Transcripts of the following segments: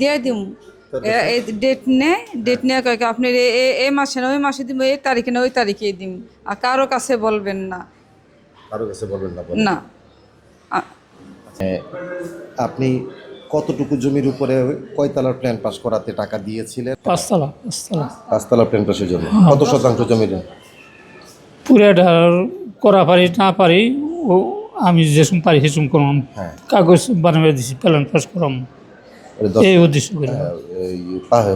দিয়ে দিম। ডেট নে ডেট নিয়ে কয় কি আপনি এই মাসে না ওই মাসে দিব এই তারিখে না ওই তারিখে দিম। আর কারও কাছে বলবেন না। কারও কাছে বলবেন না না। আপনি কতটুকু জমির উপরে কয়তলার প্ল্যান পাস করাতে টাকা দিয়েছিলেন? পাঁচতলা পাঁচতলা। পাঁচতলা প্ল্যান পাসের জন্য। কত শতাংশ জমির পুরাটা করা পারি না পারি ও আমি যেসম পারি সেসম করলাম হ্যাঁ। কাগজ বানিয়ে দিছি প্ল্যান পাস করলাম দশ এই উদ্দেশ্য করে। এই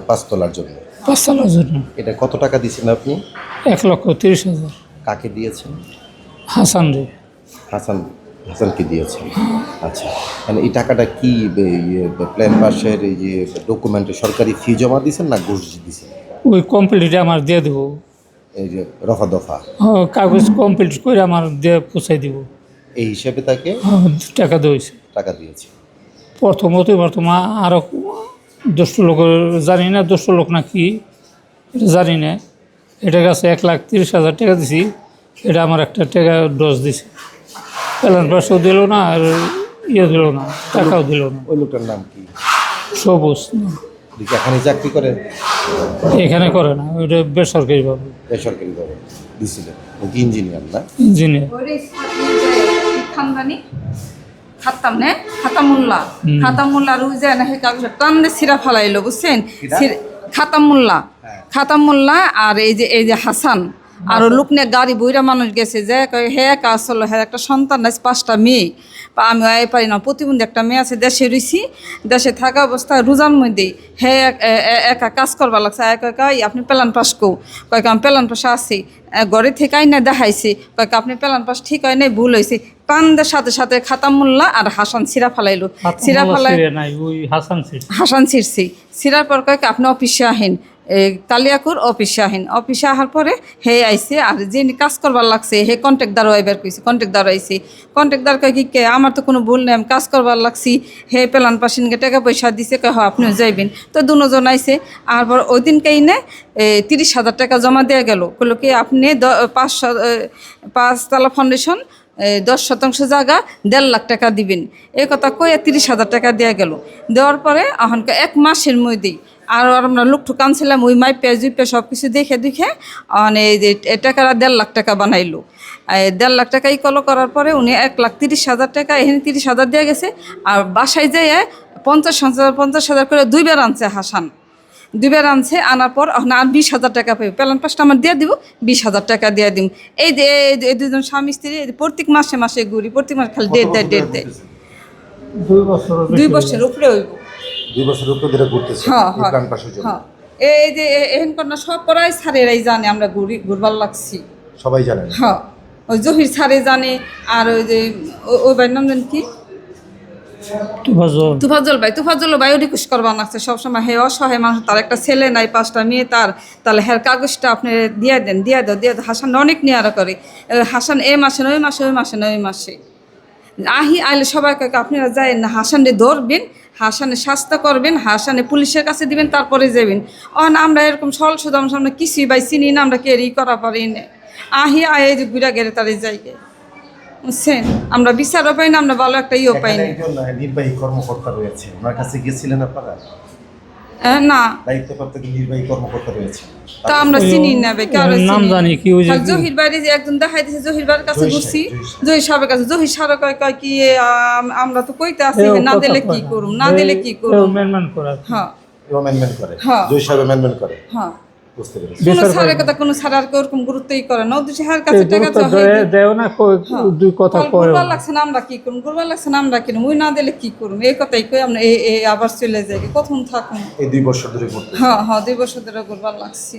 পাঁচতলার জন্য। পাঁচতলার জন্য। এটা কত টাকা দিয়েছেন আপনি? এক লক্ষ তিরিশ হাজার। কাকে দিয়েছেন? হাসান রে। হাসান হাসানকে দিয়েছেন। আচ্ছা। মানে এই টাকাটা কি প্ল্যান পাসের এই যে ডকুমেন্টে সরকারি ফি জমা দিয়েছেন না ঘুষ দিয়েছেন? ওই কমপ্লিট আমার দিয়ে দেবো। এই যে রফা দফা। কাগজ কমপ্লিট করে আমার দিয়ে পৌঁছাই দিব। এই হিসেবে তাকে টাকা দিয়েছে টাকা দিয়েছে। প্রথমত বর্তমান আরও দশ লোক জানি না দশ লোক না কি এটা জানি না। এটা কাছে এক লাখ তিরিশ হাজার টাকা দিছি এটা আমার একটা টাকা ডোজ দিছে। প্যালেন পাশও দিল না আর ইয়ে দিল না টাকাও দিল না। ওই লোকটার নাম কি? সবুজ। এখানে চাকরি করে? এখানে করে না ওইটা বেসরকারিভাবে বেসরকারি ভাবে দিছিলেন। ইঞ্জিনিয়ার না? ইঞ্জিনিয়ার। খানদানি খাতাম নে খাতামুল্লা খাতামুল্লা যায় না সেই কাগজের টান দিয়ে সিরা ফালাইলো বুঝছেন? খাতামুল্লা। খাতামুল্লা আর এই যে এই যে হাসান। আর লোক নিয়ে গাড়ি বইরা মানুষ গেছে যে হে একা আসলো হ্যাঁ একটা সন্তান আছে পাঁচটা মেয়ে। বা আমি আয় পারি না প্রতিবন্ধী একটা মেয়ে আছে দেশে রইছি দেশে থাকা অবস্থায় রোজার মধ্যে হে একা কাজ করবার লাগছে। এক একাই আপনি পেলান পাস কো? কয়েক আমি পেলান পাশে আছি। ঘরে থেকে আইনা দেখাইছি কয়েক আপনি পেলান পাস ঠিক হয় নাই ভুল হয়েছে কান্দের সাথে সাথে খাতামুল্লা আর হাসান সিরা ফালাইলো। সিরা ফালাই হাসান ছিড়ছি ছিড়ার পর কয়েক আপনি অফিসে আহেন। এ, কালিয়াকুর অফিসে আহেন অফিসে আসার পরে হে আইছে আর যিনি কাজ করবার লাগছে হে কন্ট্রাক্টদারও এবার কইছে কন্ট্রাক্টদার আইছে। কন্ট্রাক্টদার কয় কি কে আমার তো কোনো ভুল নেই আমি কাজ করবার লাগছি। হে পেলান পাশিনকে টাকা পয়সা দিছে কয় হ আপনিও যাইবেন। তো দুজন আইছে আর পর ওই দিনকেই নে তিরিশ হাজার টাকা জমা দেওয়া গেল। কইলো কি আপনি পাঁচ পাঁচতলা ফাউন্ডেশন দশ শতাংশ জায়গা দেড় লাখ টাকা দিবেন। এই কথা কয়ে তিরিশ হাজার টাকা দেওয়া গেল। দেওয়ার পরে এখনকে এক মাসের মধ্যেই আর আমরা লোক ঠুকানছিলাম ওই মাই পেঁয়াজ উই পেঁয়াজ সব কিছু দেখে দেখে মানে এই যে দেড় লাখ টাকা বানাইলো। দেড় লাখ টাকা ই কলো করার পরে উনি এক লাখ তিরিশ হাজার টাকা এখানে তিরিশ হাজার দেওয়া গেছে আর বাসায় যেয়ে পঞ্চাশ হাজার পঞ্চাশ হাজার করে দুইবার আনছে হাসান। দুইবার আনছে আনার পর আর বিশ হাজার টাকা পাই প্যালান পাঁচটা আমার দিয়ে দিব বিশ হাজার টাকা দিয়ে দিব এই যে এই দুজন স্বামী স্ত্রী প্রত্যেক মাসে মাসে ঘুরি প্রত্যেক মাসে খালি ডেট দেয় ডেট দেয়। দুই বছর দুই বছর উপরে হইব। দুই বছর উপরে ধরে ঘুরতেছে হ্যাঁ এই হ্যাঁ প্ল্যান জন্য। হ্যাঁ। এই যে এ- এহেন কন্যা সব পড়াই স্যারেরাই জানে আমরা ঘুরি ঘুরবার লাগছি। সবাই জানেন হ্যাঁ ওই জহির স্যারে জানে আর ওই যে ও- ওই ভাইয়ের নাম জানি কি? তুফাজল। তুফাজল ভাই তুফাজল ভাইও রিকোয়েস্ট করবার লাগছে। সবসময় হে অসহায় মানুষ তার একটা ছেলে নাই পাঁচটা মেয়ে তার। তাহলে হ্যার কাগজটা আপনি দিয়ে দেন দিয়ে দাও দিয়ে দাও। হাসান অনেক নেয়ারা করে। হাসান এ মাসে ওই মাসে ওই মাসে না ওই মাসে। আহি আইলে সবাই কয় আপনারা যায় না হাসানে ধরবেন হাসানে শাস্তা করবেন হাসানে পুলিশের কাছে দিবেন তারপরে যাবেন। অন আমরা এরকম সরল সুদাম সামনে কিছুই বাই চিনি না আমরা কেরি করা পারি না। আহি আয় গুড়া যে ঘুরা গেড়ে তারে জায়গায় বুঝছেন? আমরা বিচারও পাই না আমরা ভালো একটা ইয়েও পাই না। নির্বাহী কর্মকর্তা রয়েছে। ওনার কাছে গেছিলেন আপনারা? না। দায়িত্বপ্রাপ্ত নির্বাহী কর্মকর্তা রয়েছে। তা আমরা চিনি না বে কারও নাম জানি কি ওই যে জহির বাইরে যে একজন দেখাই দিছে জহির বাড়ির কাছে জহির ঘুরছি। জহির জহির সাহেবের কাছে জহির সাহেব কয় কয় কি আমরা তো কইতে আছি না দিলে কি করুম না দিলে কি করুম। মেনমেন্ট করে। হ্যাঁ। অ্যামেন্ডমেন্ট করে। হ্যাঁ। জয় সাহেব অ্যামেন্ডমেন্ট করে। হ্যাঁ। বুঝতে কোনো স্যারের কথা কোনো স্যার আর ওরকম গুরুত্বই করে না। ওদের কাছে টাকা তো চাই দেও না কই- দুই কথা কয় লাগছে আমরা কি করুম? গুরবার লাগছে আমরা কি করুম? না দিলে কি করুম? এই কথাই কই আমরা এই এই আবার চলে যাই। কখন থাকুন। এই দুই বছর ধরে হ্যাঁ হ্যাঁ দুই বছর ধরে গুরবার লাগছি।